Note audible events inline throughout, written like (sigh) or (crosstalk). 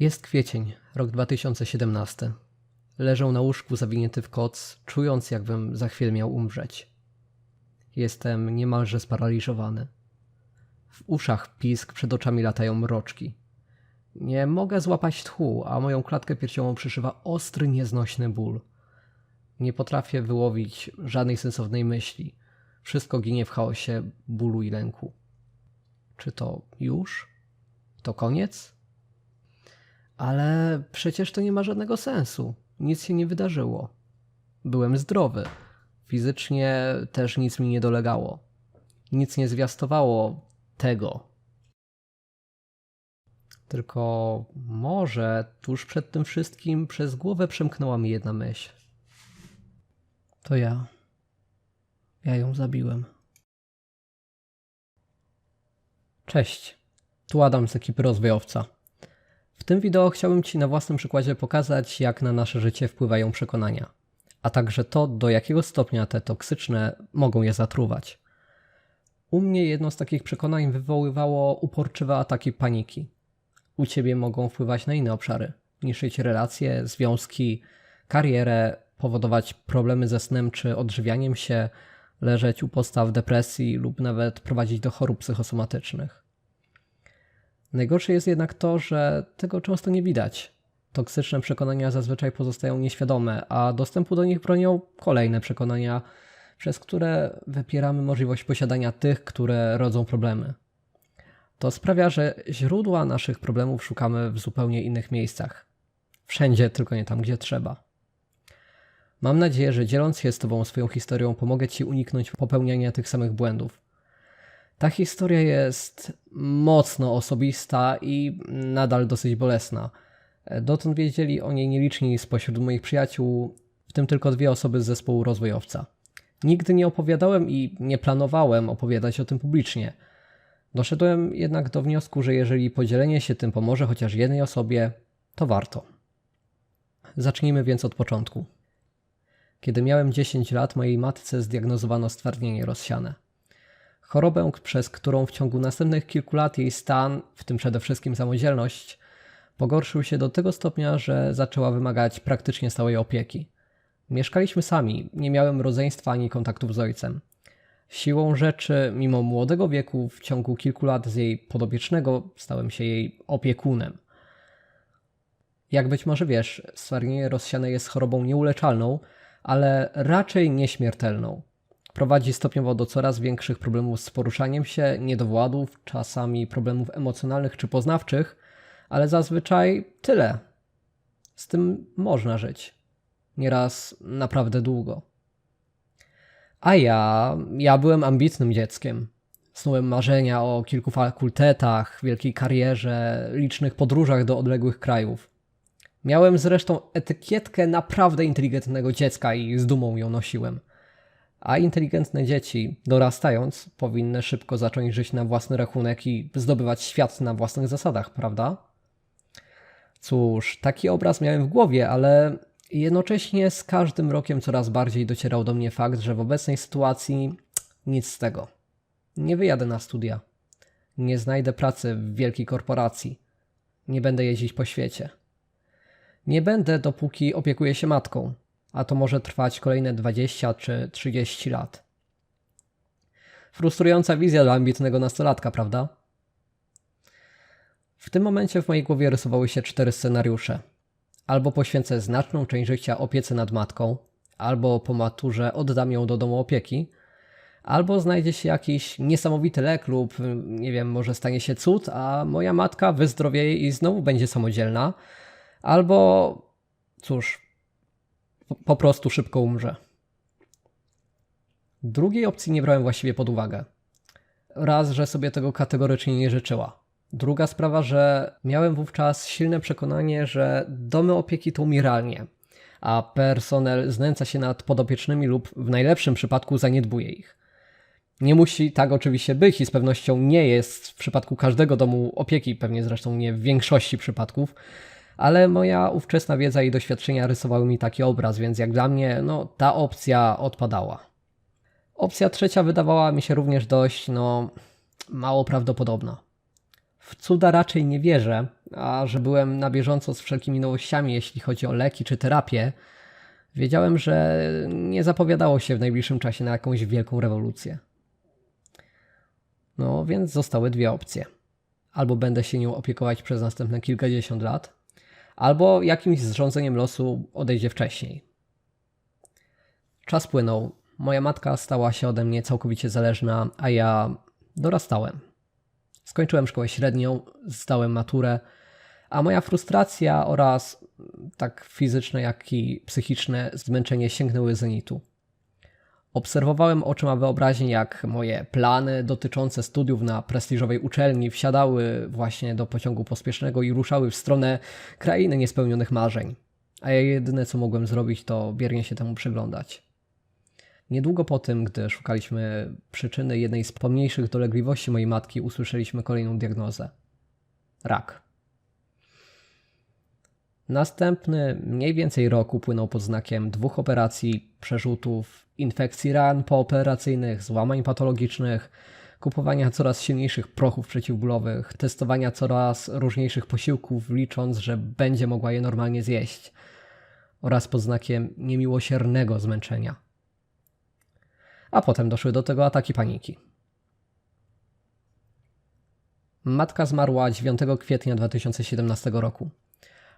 Jest kwiecień, rok 2017. Leżę na łóżku zawinięty w koc, czując jakbym za chwilę miał umrzeć. Jestem niemalże sparaliżowany. W uszach pisk, przed oczami latają mroczki. Nie mogę złapać tchu, a moją klatkę piersiową przyszywa ostry, nieznośny ból. Nie potrafię wyłowić żadnej sensownej myśli. Wszystko ginie w chaosie bólu i lęku. Czy to już? To koniec? Ale przecież to nie ma żadnego sensu. Nic się nie wydarzyło. Byłem zdrowy. Fizycznie też nic mi nie dolegało. Nic nie zwiastowało tego. Tylko może tuż przed tym wszystkim przez głowę przemknęła mi jedna myśl. To ja. Ja ją zabiłem. Cześć. Tu Adam z ekipy rozwojowca. W tym wideo chciałbym Ci na własnym przykładzie pokazać, jak na nasze życie wpływają przekonania, a także to, do jakiego stopnia te toksyczne mogą je zatruwać. U mnie jedno z takich przekonań wywoływało uporczywe ataki paniki. U Ciebie mogą wpływać na inne obszary, niszczyć relacje, związki, karierę, powodować problemy ze snem czy odżywianiem się, leżeć u podstaw depresji lub nawet prowadzić do chorób psychosomatycznych. Najgorsze jest jednak to, że tego często nie widać. Toksyczne przekonania zazwyczaj pozostają nieświadome, a dostępu do nich bronią kolejne przekonania, przez które wypieramy możliwość posiadania tych, które rodzą problemy. To sprawia, że źródła naszych problemów szukamy w zupełnie innych miejscach. Wszędzie, tylko nie tam, gdzie trzeba. Mam nadzieję, że dzieląc się z Tobą swoją historią, pomogę Ci uniknąć popełniania tych samych błędów. Ta historia jest mocno osobista i nadal dosyć bolesna. Dotąd wiedzieli o niej nieliczni spośród moich przyjaciół, w tym tylko dwie osoby z zespołu rozwojowca. Nigdy nie opowiadałem i nie planowałem opowiadać o tym publicznie. Doszedłem jednak do wniosku, że jeżeli podzielenie się tym pomoże chociaż jednej osobie, to warto. Zacznijmy więc od początku. Kiedy miałem 10 lat, mojej matce zdiagnozowano stwardnienie rozsiane. Chorobę, przez którą w ciągu następnych kilku lat jej stan, w tym przede wszystkim samodzielność, pogorszył się do tego stopnia, że zaczęła wymagać praktycznie stałej opieki. Mieszkaliśmy sami, nie miałem rodzeństwa ani kontaktów z ojcem. Siłą rzeczy, mimo młodego wieku, w ciągu kilku lat z jej podobiecznego stałem się jej opiekunem. Jak być może wiesz, stwardnienie rozsiane jest chorobą nieuleczalną, ale raczej nieśmiertelną. Prowadzi stopniowo do coraz większych problemów z poruszaniem się, niedowładów, czasami problemów emocjonalnych czy poznawczych, ale zazwyczaj tyle. Z tym można żyć. Nieraz naprawdę długo. A ja, ja byłem ambitnym dzieckiem. Snułem marzenia o kilku fakultetach, wielkiej karierze, licznych podróżach do odległych krajów. Miałem zresztą etykietkę naprawdę inteligentnego dziecka i z dumą ją nosiłem. A inteligentne dzieci, dorastając, powinny szybko zacząć żyć na własny rachunek i zdobywać świat na własnych zasadach, prawda? Cóż, taki obraz miałem w głowie, ale jednocześnie z każdym rokiem coraz bardziej docierał do mnie fakt, że w obecnej sytuacji nic z tego. Nie wyjadę na studia. Nie znajdę pracy w wielkiej korporacji. Nie będę jeździć po świecie. Nie będę, dopóki opiekuję się matką, a to może trwać kolejne 20 czy 30 lat. Frustrująca wizja dla ambitnego nastolatka, prawda? W tym momencie w mojej głowie rysowały się cztery scenariusze. Albo poświęcę znaczną część życia opiece nad matką, albo po maturze oddam ją do domu opieki, albo znajdzie się jakiś niesamowity lek lub, nie wiem, może stanie się cud, a moja matka wyzdrowieje i znowu będzie samodzielna, albo cóż, po prostu szybko umrze. Drugiej opcji nie brałem właściwie pod uwagę. Raz, że sobie tego kategorycznie nie życzyła. Druga sprawa, że miałem wówczas silne przekonanie, że domy opieki to umieralnie, a personel znęca się nad podopiecznymi lub w najlepszym przypadku zaniedbuje ich. Nie musi tak oczywiście być i z pewnością nie jest w przypadku każdego domu opieki, pewnie zresztą nie w większości przypadków, ale moja ówczesna wiedza i doświadczenia rysowały mi taki obraz, więc jak dla mnie, no, ta opcja odpadała. Opcja trzecia wydawała mi się również dość, no, mało prawdopodobna. W cuda raczej nie wierzę, a że byłem na bieżąco z wszelkimi nowościami, jeśli chodzi o leki czy terapię, wiedziałem, że nie zapowiadało się w najbliższym czasie na jakąś wielką rewolucję. No więc zostały dwie opcje. Albo będę się nią opiekować przez następne kilkadziesiąt lat, albo jakimś zrządzeniem losu odejdzie wcześniej. Czas płynął. Moja matka stała się ode mnie całkowicie zależna, a ja dorastałem. Skończyłem szkołę średnią, zdałem maturę, a moja frustracja oraz tak fizyczne, jak i psychiczne zmęczenie sięgnęły zenitu. Obserwowałem oczyma wyobraźni, jak moje plany dotyczące studiów na prestiżowej uczelni wsiadały właśnie do pociągu pospiesznego i ruszały w stronę krainy niespełnionych marzeń. A ja jedyne co mogłem zrobić, to biernie się temu przyglądać. Niedługo po tym, gdy szukaliśmy przyczyny jednej z pomniejszych dolegliwości mojej matki, usłyszeliśmy kolejną diagnozę: rak. Następny mniej więcej rok upłynął pod znakiem dwóch operacji, przerzutów, infekcji ran pooperacyjnych, złamań patologicznych, kupowania coraz silniejszych prochów przeciwbólowych, testowania coraz różniejszych posiłków, licząc, że będzie mogła je normalnie zjeść, oraz pod znakiem niemiłosiernego zmęczenia. A potem doszły do tego ataki paniki. Matka zmarła 9 kwietnia 2017 roku.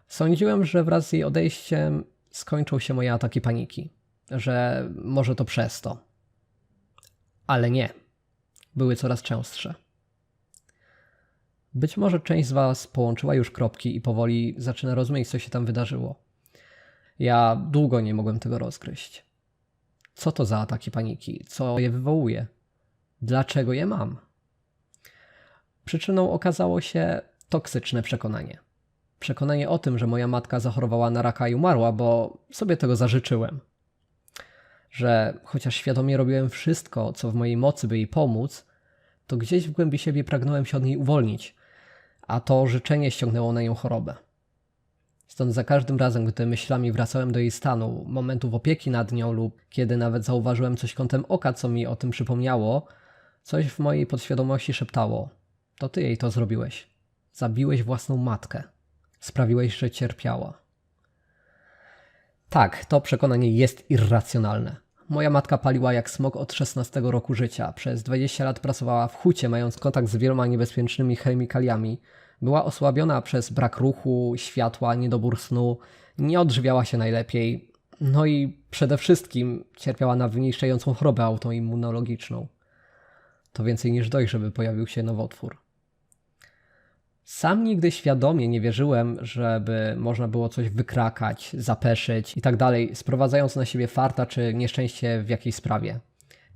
Sądziłem, że wraz z jej odejściem skończą się moje ataki paniki, że może to przez to. Ale nie. Były coraz częstsze. Być może część z Was połączyła już kropki i powoli zaczyna rozumieć, co się tam wydarzyło. Ja długo nie mogłem tego rozgryźć. Co to za ataki paniki? Co je wywołuje? Dlaczego je mam? Przyczyną okazało się toksyczne przekonanie. Przekonanie o tym, że moja matka zachorowała na raka i umarła, bo sobie tego zażyczyłem. Że chociaż świadomie robiłem wszystko, co w mojej mocy, by jej pomóc, to gdzieś w głębi siebie pragnąłem się od niej uwolnić, a to życzenie ściągnęło na nią chorobę. Stąd za każdym razem, gdy myślami wracałem do jej stanu, momentów opieki nad nią lub kiedy nawet zauważyłem coś kątem oka, co mi o tym przypomniało, coś w mojej podświadomości szeptało: To ty jej to zrobiłeś. Zabiłeś własną matkę. Sprawiłeś, że cierpiała. Tak, to przekonanie jest irracjonalne. Moja matka paliła jak smok od 16 roku życia. Przez 20 lat pracowała w hucie, mając kontakt z wieloma niebezpiecznymi chemikaliami. Była osłabiona przez brak ruchu, światła, niedobór snu, nie odżywiała się najlepiej. No i przede wszystkim cierpiała na wyniszczającą chorobę autoimmunologiczną. To więcej niż dość, żeby pojawił się nowotwór. Sam nigdy świadomie nie wierzyłem, żeby można było coś wykrakać, zapeszyć i tak dalej, sprowadzając na siebie farta czy nieszczęście w jakiejś sprawie.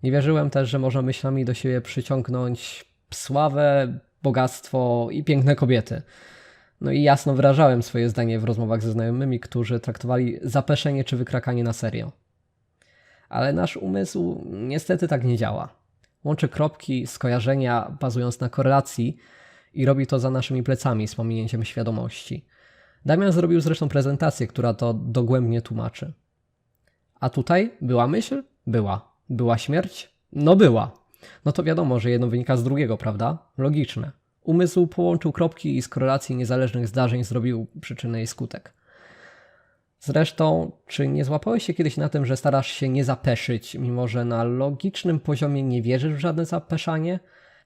Nie wierzyłem też, że można myślami do siebie przyciągnąć sławę, bogactwo i piękne kobiety. No i jasno wyrażałem swoje zdanie w rozmowach ze znajomymi, którzy traktowali zapeszenie czy wykrakanie na serio. Ale nasz umysł niestety tak nie działa. Łączy kropki, skojarzenia, bazując na korelacji i robi to za naszymi plecami z pominięciem świadomości. Damian zrobił zresztą prezentację, która to dogłębnie tłumaczy. A tutaj była myśl? Była. Była śmierć? No była. No to wiadomo, że jedno wynika z drugiego, prawda? Logiczne. Umysł połączył kropki i z korelacji niezależnych zdarzeń zrobił przyczynę i skutek. Zresztą, czy nie złapałeś się kiedyś na tym, że starasz się nie zapeszyć, mimo że na logicznym poziomie nie wierzysz w żadne zapeszanie?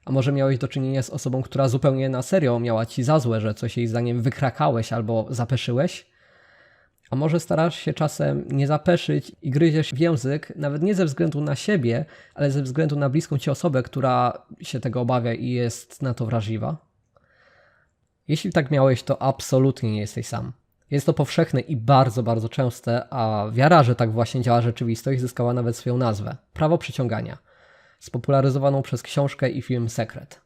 A może miałeś do czynienia z osobą, która zupełnie na serio miała ci za złe, że coś jej zdaniem wykrakałeś albo zapeszyłeś? A może starasz się czasem nie zapeszyć i gryziesz w język, nawet nie ze względu na siebie, ale ze względu na bliską ci osobę, która się tego obawia i jest na to wrażliwa? Jeśli tak miałeś, to absolutnie nie jesteś sam. Jest to powszechne i bardzo, bardzo częste, a wiara, że tak właśnie działa rzeczywistość, zyskała nawet swoją nazwę prawo przyciągania, spopularyzowaną przez książkę i film Sekret.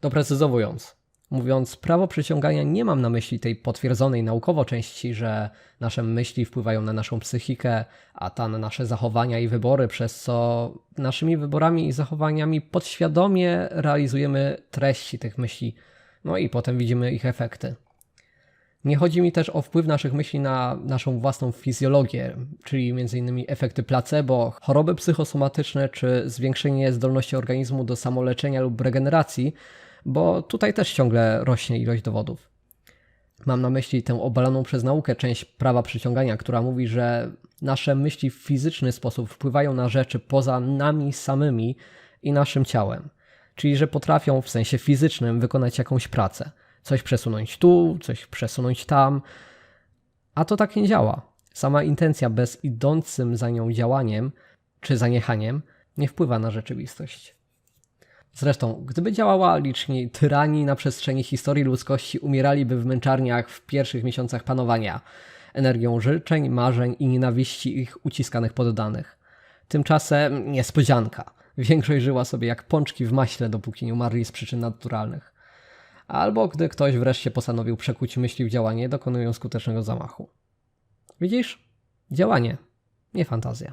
Doprecyzowując, Mówiąc prawo przyciągania, nie mam na myśli tej potwierdzonej naukowo części, że nasze myśli wpływają na naszą psychikę, a ta na nasze zachowania i wybory, przez co naszymi wyborami i zachowaniami podświadomie realizujemy treści tych myśli, no i potem widzimy ich efekty. Nie chodzi mi też o wpływ naszych myśli na naszą własną fizjologię, czyli m.in. efekty placebo, choroby psychosomatyczne czy zwiększenie zdolności organizmu do samoleczenia lub regeneracji, bo tutaj też ciągle rośnie ilość dowodów. Mam na myśli tę obaloną przez naukę część prawa przyciągania, która mówi, że nasze myśli w fizyczny sposób wpływają na rzeczy poza nami samymi i naszym ciałem. Czyli, że potrafią w sensie fizycznym wykonać jakąś pracę. Coś przesunąć tu, coś przesunąć tam. A to tak nie działa. Sama intencja bez idącym za nią działaniem czy zaniechaniem nie wpływa na rzeczywistość. Zresztą, gdyby działała liczni tyrani na przestrzeni historii ludzkości umieraliby w męczarniach w pierwszych miesiącach panowania, energią życzeń, marzeń i nienawiści ich uciskanych poddanych. Tymczasem niespodzianka. Większość żyła sobie jak pączki w maśle, dopóki nie umarli z przyczyn naturalnych. Albo gdy ktoś wreszcie postanowił przekuć myśli w działanie, dokonują skutecznego zamachu. Widzisz? Działanie, nie fantazja.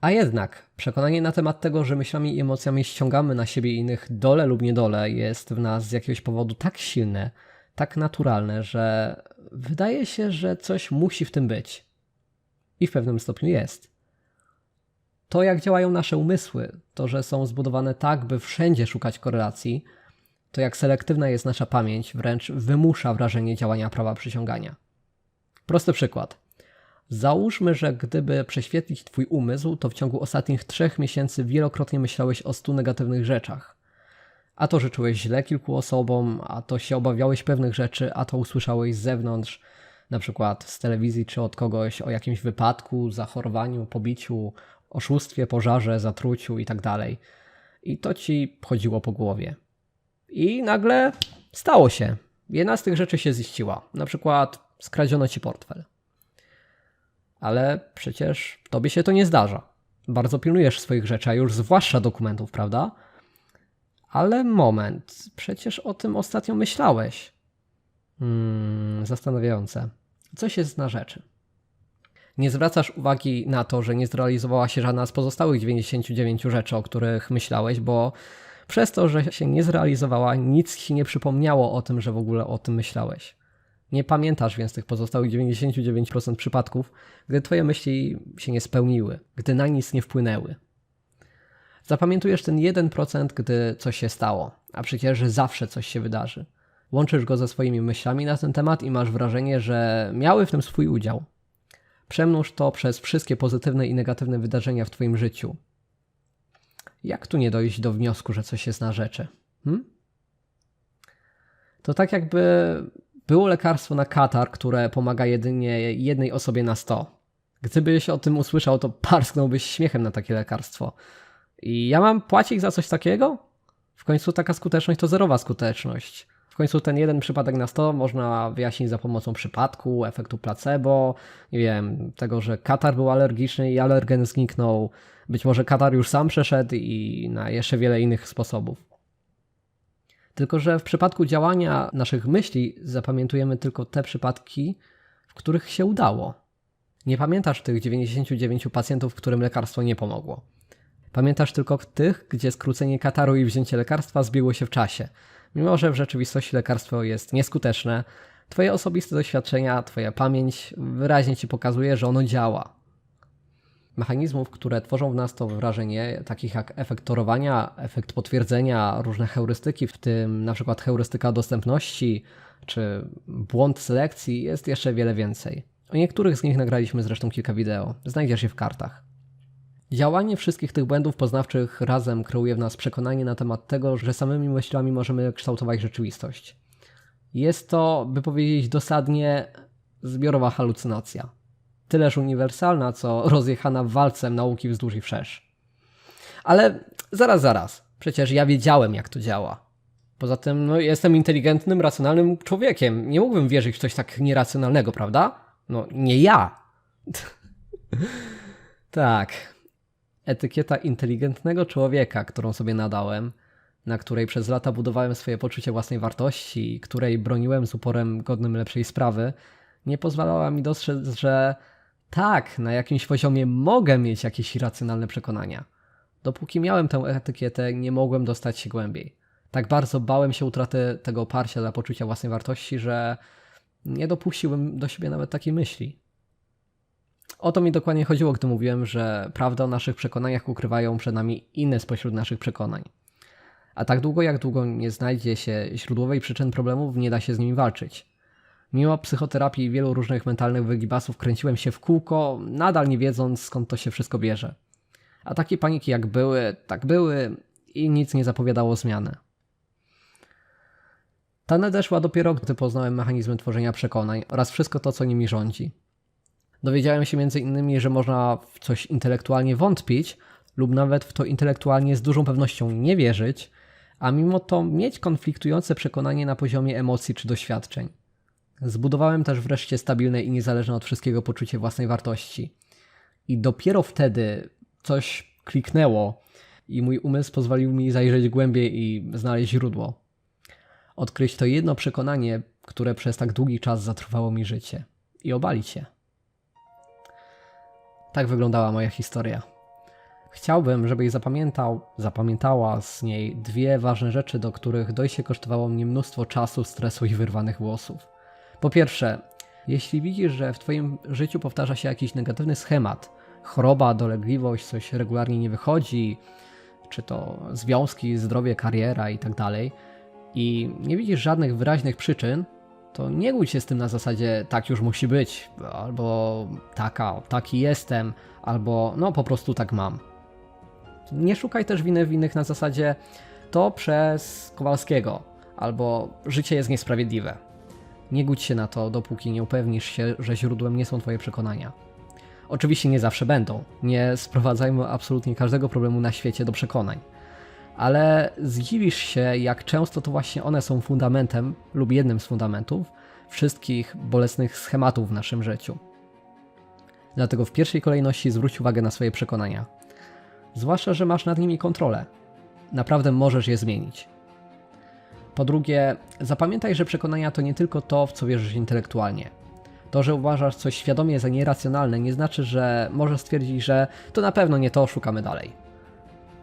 A jednak przekonanie na temat tego, że myślami i emocjami ściągamy na siebie innych dole lub niedole, jest w nas z jakiegoś powodu tak silne, tak naturalne, że wydaje się, że coś musi w tym być. I w pewnym stopniu jest. To, jak działają nasze umysły, to, że są zbudowane tak, by wszędzie szukać korelacji, to jak selektywna jest nasza pamięć, wręcz wymusza wrażenie działania prawa przyciągania. Prosty przykład. Załóżmy, że gdyby prześwietlić Twój umysł, to w ciągu ostatnich trzech miesięcy wielokrotnie myślałeś o stu negatywnych rzeczach. A to życzyłeś źle kilku osobom, a to się obawiałeś pewnych rzeczy, a to usłyszałeś z zewnątrz, na przykład z telewizji czy od kogoś o jakimś wypadku, zachorowaniu, pobiciu, oszustwie, pożarze, zatruciu itd. Tak I to ci chodziło po głowie. I nagle stało się. Jedna z tych rzeczy się ziściła. Na przykład skradziono ci portfel. Ale przecież tobie się to nie zdarza. Bardzo pilnujesz swoich rzeczy, a już zwłaszcza dokumentów, prawda? Ale moment, przecież o tym ostatnio myślałeś. Hmm, zastanawiające. Coś jest na rzeczy. Nie zwracasz uwagi na to, że nie zrealizowała się żadna z pozostałych 99 rzeczy, o których myślałeś, bo przez to, że się nie zrealizowała, nic ci nie przypomniało o tym, że w ogóle o tym myślałeś. Nie pamiętasz więc tych pozostałych 99% przypadków, gdy twoje myśli się nie spełniły, gdy na nic nie wpłynęły. Zapamiętujesz ten 1%, gdy coś się stało, a przecież zawsze coś się wydarzy. Łączysz go ze swoimi myślami na ten temat i masz wrażenie, że miały w tym swój udział. Przemnóż to przez wszystkie pozytywne i negatywne wydarzenia w Twoim życiu. Jak tu nie dojść do wniosku, że coś jest na rzeczy? Hmm? To tak jakby było lekarstwo na katar, które pomaga jedynie jednej osobie na 100. Gdybyś o tym usłyszał, to parsknąłbyś śmiechem na takie lekarstwo. I ja mam płacić za coś takiego? W końcu taka skuteczność to zerowa skuteczność. W końcu ten jeden przypadek na 100 można wyjaśnić za pomocą przypadku, efektu placebo, nie wiem, tego, że katar był alergiczny i alergen zniknął. Być może katar już sam przeszedł i na jeszcze wiele innych sposobów. Tylko, że w przypadku działania naszych myśli zapamiętujemy tylko te przypadki, w których się udało. Nie pamiętasz tych 99 pacjentów, którym lekarstwo nie pomogło. Pamiętasz tylko tych, gdzie skrócenie kataru i wzięcie lekarstwa zbiegło się w czasie. Mimo, że w rzeczywistości lekarstwo jest nieskuteczne, Twoje osobiste doświadczenia, Twoja pamięć wyraźnie Ci pokazuje, że ono działa. Mechanizmów, które tworzą w nas to wrażenie, takich jak efekt torowania, efekt potwierdzenia, różne heurystyki, w tym na przykład heurystyka dostępności czy błąd selekcji, jest jeszcze wiele więcej. O niektórych z nich nagraliśmy zresztą kilka wideo. Znajdziesz je w kartach. Działanie wszystkich tych błędów poznawczych razem kreuje w nas przekonanie na temat tego, że samymi myślami możemy kształtować rzeczywistość. Jest to, by powiedzieć dosadnie, zbiorowa halucynacja. Tyleż uniwersalna, co rozjechana walcem nauki wzdłuż i wszerz. Ale zaraz, zaraz. Przecież ja wiedziałem, jak to działa. Poza tym, no, jestem inteligentnym, racjonalnym człowiekiem. Nie mógłbym wierzyć w coś tak nieracjonalnego, prawda? No, nie ja. (laughs) tak, etykieta inteligentnego człowieka, którą sobie nadałem, na której przez lata budowałem swoje poczucie własnej wartości, której broniłem z uporem godnym lepszej sprawy, nie pozwalała mi dostrzec, że tak, na jakimś poziomie mogę mieć jakieś irracjonalne przekonania. Dopóki miałem tę etykietę, nie mogłem dostać się głębiej. Tak bardzo bałem się utraty tego oparcia dla poczucia własnej wartości, że nie dopuściłbym do siebie nawet takiej myśli. O to mi dokładnie chodziło, gdy mówiłem, że prawdę o naszych przekonaniach ukrywają przed nami inne spośród naszych przekonań. A tak długo jak długo nie znajdzie się źródłowej przyczyn problemów, nie da się z nimi walczyć. Mimo psychoterapii i wielu różnych mentalnych wygibasów kręciłem się w kółko, nadal nie wiedząc skąd to się wszystko bierze. Ataki paniki jak były, tak były i nic nie zapowiadało zmiany. Ta nadeszła dopiero, gdy poznałem mechanizmy tworzenia przekonań oraz wszystko to, co nimi rządzi. Dowiedziałem się m.in., że można w coś intelektualnie wątpić lub nawet w to intelektualnie z dużą pewnością nie wierzyć, a mimo to mieć konfliktujące przekonanie na poziomie emocji czy doświadczeń. Zbudowałem też wreszcie stabilne i niezależne od wszystkiego poczucie własnej wartości. I dopiero wtedy coś kliknęło i mój umysł pozwolił mi zajrzeć głębiej i znaleźć źródło. Odkryć to jedno przekonanie, które przez tak długi czas zatruwało mi życie i obalić je. Tak wyglądała moja historia. Chciałbym, żebyś zapamiętał, zapamiętała z niej dwie ważne rzeczy, do których dojście kosztowało mnie mnóstwo czasu, stresu i wyrwanych włosów. Po pierwsze, jeśli widzisz, że w Twoim życiu powtarza się jakiś negatywny schemat, choroba, dolegliwość, coś regularnie nie wychodzi, czy to związki, zdrowie, kariera i tak i nie widzisz żadnych wyraźnych przyczyn, to nie gódź się z tym na zasadzie tak już musi być, albo taka, taki jestem, albo no po prostu tak mam. Nie szukaj też winy w innych na zasadzie to przez Kowalskiego, albo życie jest niesprawiedliwe. Nie gódź się na to, dopóki nie upewnisz się, że źródłem nie są Twoje przekonania. Oczywiście nie zawsze będą. Nie sprowadzajmy absolutnie każdego problemu na świecie do przekonań. Ale zdziwisz się, jak często to właśnie one są fundamentem lub jednym z fundamentów wszystkich bolesnych schematów w naszym życiu. Dlatego w pierwszej kolejności zwróć uwagę na swoje przekonania. Zwłaszcza, że masz nad nimi kontrolę. Naprawdę możesz je zmienić. Po drugie, zapamiętaj, że przekonania to nie tylko to, w co wierzysz intelektualnie. To, że uważasz coś świadomie za nieracjonalne, nie znaczy, że możesz stwierdzić, że to na pewno nie to, szukamy dalej.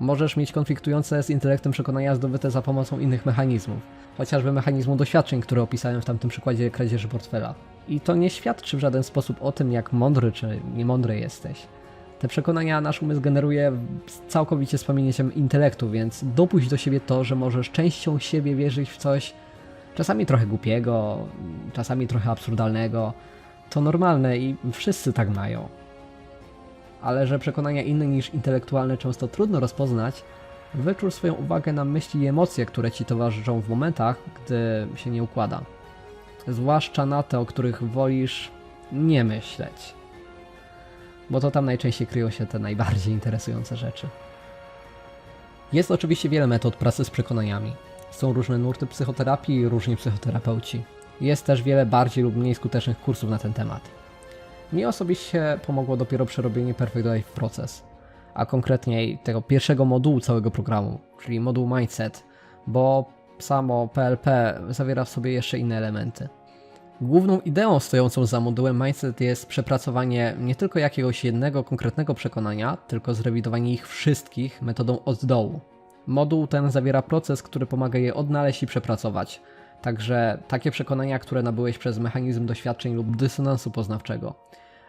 Możesz mieć konfliktujące z intelektem przekonania zdobyte za pomocą innych mechanizmów, chociażby mechanizmu doświadczeń, które opisałem w tamtym przykładzie kradzieży portfela. I to nie świadczy w żaden sposób o tym, jak mądry czy niemądry jesteś. Te przekonania nasz umysł generuje całkowicie z pamięciem intelektu, więc dopuść do siebie to, że możesz częścią siebie wierzyć w coś czasami trochę głupiego, czasami trochę absurdalnego. To normalne i wszyscy tak mają. Ale że przekonania inne niż intelektualne często trudno rozpoznać, wyczuł swoją uwagę na myśli i emocje, które ci towarzyszą w momentach, gdy się nie układa. Zwłaszcza na te, o których wolisz nie myśleć bo to tam najczęściej kryją się te najbardziej interesujące rzeczy. Jest oczywiście wiele metod pracy z przekonaniami. Są różne nurty psychoterapii i różni psychoterapeuci. Jest też wiele bardziej lub mniej skutecznych kursów na ten temat. Mnie osobiście pomogło dopiero przerobienie Perfect Life Process, a konkretniej tego pierwszego modułu całego programu, czyli moduł Mindset, bo samo PLP zawiera w sobie jeszcze inne elementy. Główną ideą stojącą za modułem Mindset jest przepracowanie nie tylko jakiegoś jednego konkretnego przekonania, tylko zrewidowanie ich wszystkich metodą od dołu. Moduł ten zawiera proces, który pomaga je odnaleźć i przepracować. Także takie przekonania, które nabyłeś przez mechanizm doświadczeń lub dysonansu poznawczego.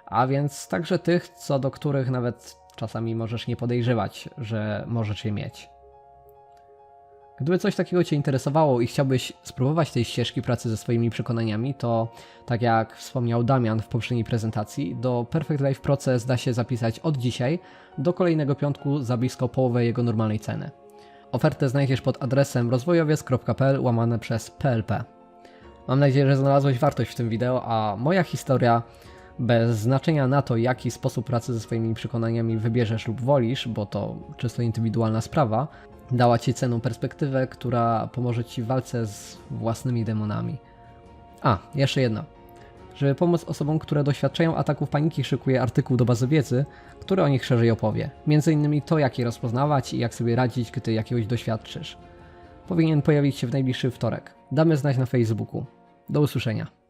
A więc także tych, co do których nawet czasami możesz nie podejrzewać, że możesz je mieć. Gdyby coś takiego Cię interesowało i chciałbyś spróbować tej ścieżki pracy ze swoimi przekonaniami, to tak jak wspomniał Damian w poprzedniej prezentacji, do Perfect Life Proces da się zapisać od dzisiaj do kolejnego piątku za blisko połowę jego normalnej ceny. Ofertę znajdziesz pod adresem rozwojowiec.pl łamane przez PLP. Mam nadzieję, że znalazłeś wartość w tym wideo, a moja historia bez znaczenia na to, jaki sposób pracy ze swoimi przekonaniami wybierzesz lub wolisz, bo to czysto indywidualna sprawa, dała Ci cenną perspektywę, która pomoże Ci w walce z własnymi demonami. A, jeszcze jedno. Żeby pomóc osobom, które doświadczają ataków paniki, szykuję artykuł do bazy wiedzy, który o nich szerzej opowie. Między innymi to, jak je rozpoznawać i jak sobie radzić, gdy jakiegoś doświadczysz. Powinien pojawić się w najbliższy wtorek. Damy znać na Facebooku. Do usłyszenia.